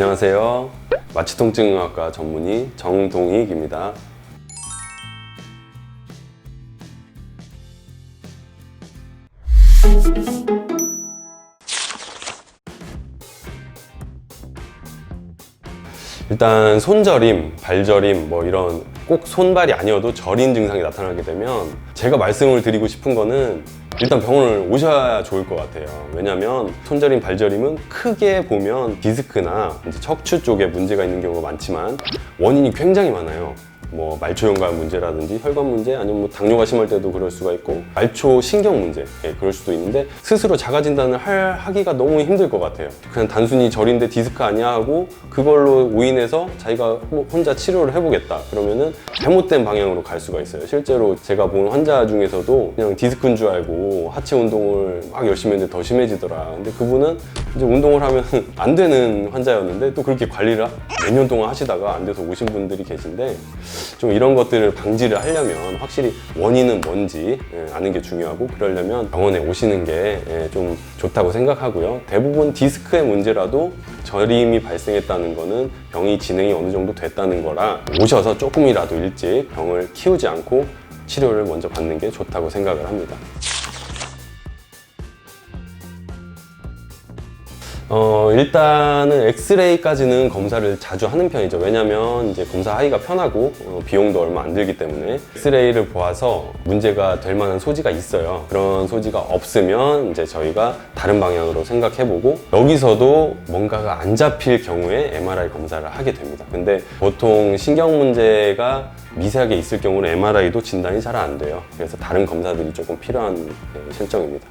안녕하세요. 마취통증의학과 전문의 정동익입니다. 일단 손저림, 발저림 뭐 이런 꼭 손발이 아니어도 저린 증상이 나타나게 되면 제가 말씀을 드리고 싶은 거는 일단 병원을 오셔야 좋을 것 같아요. 왜냐면 손저림, 발저림은 크게 보면 디스크나 척추 쪽에 문제가 있는 경우가 많지만 원인이 굉장히 많아요. 뭐 말초 연관 문제라든지 혈관 문제 아니면 뭐 당뇨가 심할 때도 그럴 수가 있고 말초 신경 문제 예, 그럴 수도 있는데 스스로 자가 진단을 할, 하기가 너무 힘들 것 같아요. 그냥 단순히 저린데 디스크 아니야 하고 그걸로 오인해서 자기가 뭐 혼자 치료를 해보겠다. 그러면은 잘못된 방향으로 갈 수가 있어요. 실제로 제가 본 환자 중에서도 그냥 디스크인 줄 알고 하체 운동을 막 열심히 했는데 더 심해지더라. 근데 그분은 이제 운동을 하면 안 되는 환자였는데 또 그렇게 관리를 몇 년 동안 하시다가 안 돼서 오신 분들이 계신데 좀 이런 것들을 방지를 하려면 확실히 원인은 뭔지 예, 아는 게 중요하고 그러려면 병원에 오시는 게 좀 좋다고 생각하고요. 대부분 디스크의 문제라도 저림이 발생했다는 거는 병이 진행이 어느 정도 됐다는 거라 오셔서 조금이라도 일찍 병을 키우지 않고 치료를 먼저 받는 게 좋다고 생각을 합니다. 어, 일단은 엑스레이까지는 검사를 자주 하는 편이죠. 왜냐면 이제 검사하기가 편하고 어, 비용도 얼마 안 들기 때문에 엑스레이를 보아서 문제가 될 만한 소지가 있어요. 그런 소지가 없으면 이제 저희가 다른 방향으로 생각해보고 여기서도 뭔가가 안 잡힐 경우에 MRI 검사를 하게 됩니다. 근데 보통 신경 문제가 미세하게 있을 경우는 MRI도 진단이 잘 안 돼요. 그래서 다른 검사들이 조금 필요한 예, 실정입니다.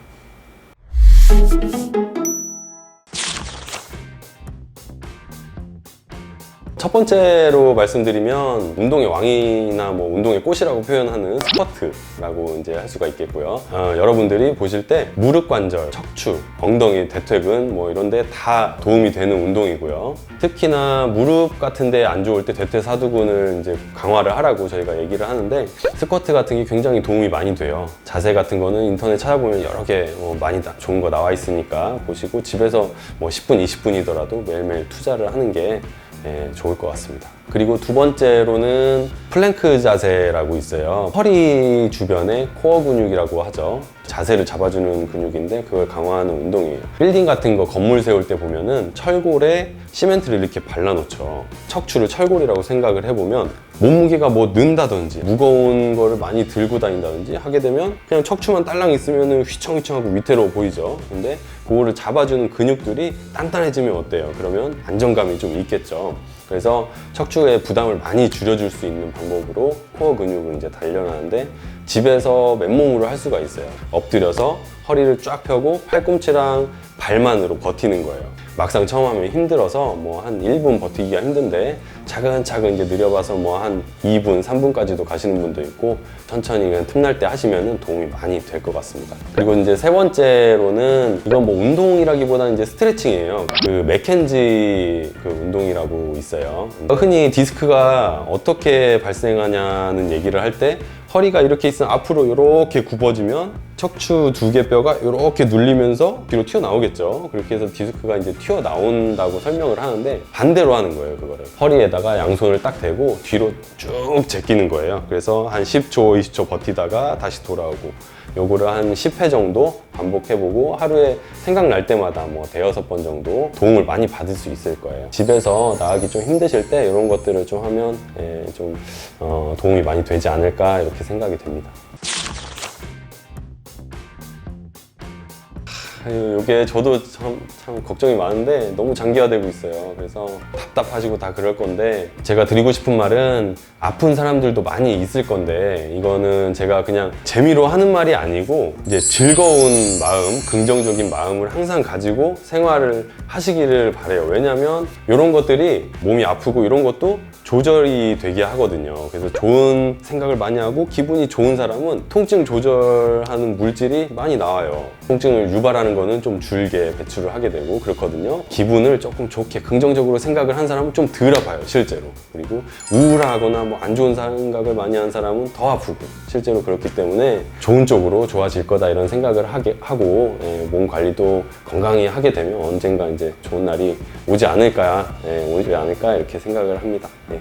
첫 번째로 말씀드리면 운동의 왕이나 뭐 운동의 꽃이라고 표현하는 스쿼트라고 이제 할 수가 있겠고요. 어, 여러분들이 보실 때 무릎 관절, 척추, 엉덩이, 대퇴근 뭐 이런 데 다 도움이 되는 운동이고요. 특히나 무릎 같은 데 안 좋을 때 대퇴사두근을 이제 강화를 하라고 저희가 얘기를 하는데 스쿼트 같은 게 굉장히 도움이 많이 돼요. 자세 같은 거는 인터넷 찾아보면 여러 개 어, 많이 나- 좋은 거 나와 있으니까 보시고 집에서 뭐 10분, 20분이더라도 매일매일 투자를 하는 게 예, 좋을 것 같습니다. 그리고 두 번째로는 플랭크 자세라고 있어요. 허리 주변에 코어 근육이라고 하죠. 자세를 잡아주는 근육인데 그걸 강화하는 운동이에요. 빌딩 같은 거 건물 세울 때 보면은 철골에 시멘트를 이렇게 발라놓죠. 척추를 철골이라고 생각을 해보면 몸무게가 뭐 는다든지 무거운 거를 많이 들고 다닌다든지 하게 되면 그냥 척추만 딸랑 있으면 휘청휘청하고 위태로워 보이죠. 근데 그거를 잡아주는 근육들이 단단해지면 어때요? 그러면 안정감이 좀 있겠죠. 그래서 척추의 부담을 많이 줄여줄 수 있는 방법으로 코어 근육을 이제 단련하는데 집에서 맨몸으로 할 수가 있어요. 엎드려서 허리를 쫙 펴고 팔꿈치랑 발만으로 버티는 거예요. 막상 처음 하면 힘들어서 뭐 한 1분 버티기가 힘든데 차근차근 이제 느려봐서 뭐 한 2분, 3분까지도 가시는 분도 있고 천천히 그냥 틈날 때 하시면은 도움이 많이 될 것 같습니다. 그리고 이제 세 번째로는 이건 뭐 운동이라기보다는 이제 스트레칭이에요. 그 맥켄지 그 운동이라고 있어요. 흔히 디스크가 어떻게 발생하냐는 얘기를 할 때 허리가 이렇게 있으면 앞으로 이렇게 굽어지면 척추 두 개 뼈가 이렇게 눌리면서 뒤로 튀어나오겠죠. 그렇게 해서 디스크가 이제 튀어나온다고 설명을 하는데 반대로 하는 거예요, 그거를. 허리에다가 양손을 딱 대고 뒤로 쭉 제끼는 거예요. 그래서 한 10초, 20초 버티다가 다시 돌아오고 요거를 한 10회 정도 반복해보고 하루에 생각날 때마다 뭐 대여섯 번 정도 도움을 많이 받을 수 있을 거예요. 집에서 나가기 좀 힘드실 때 이런 것들을 좀 하면 예, 좀 어, 도움이 많이 되지 않을까 이렇게 생각이 됩니다. 이게 저도 참, 참 걱정이 많은데 너무 장기화되고 있어요. 그래서 답답하시고 다 그럴 건데 제가 드리고 싶은 말은 아픈 사람들도 많이 있을 건데 이거는 제가 그냥 재미로 하는 말이 아니고 이제 즐거운 마음, 긍정적인 마음을 항상 가지고 생활을 하시기를 바래요. 왜냐면 이런 것들이 몸이 아프고 이런 것도 조절이 되게 하거든요. 그래서 좋은 생각을 많이 하고 기분이 좋은 사람은 통증 조절하는 물질이 많이 나와요. 통증을 유발하는 스트레스라는 거는 좀 줄게 배출을 하게 되고 그렇거든요. 기분을 조금 좋게 긍정적으로 생각을 한 사람은 좀 덜 아파요, 실제로. 그리고 우울하거나 뭐 안 좋은 생각을 많이 한 사람은 더 아프고 실제로 그렇기 때문에 좋은 쪽으로 좋아질 거다 이런 생각을 하게 하고 예, 몸 관리도 건강히 하게 되면 언젠가 이제 좋은 날이 오지 않을까, 예, 오지 않을까 이렇게 생각을 합니다. 예.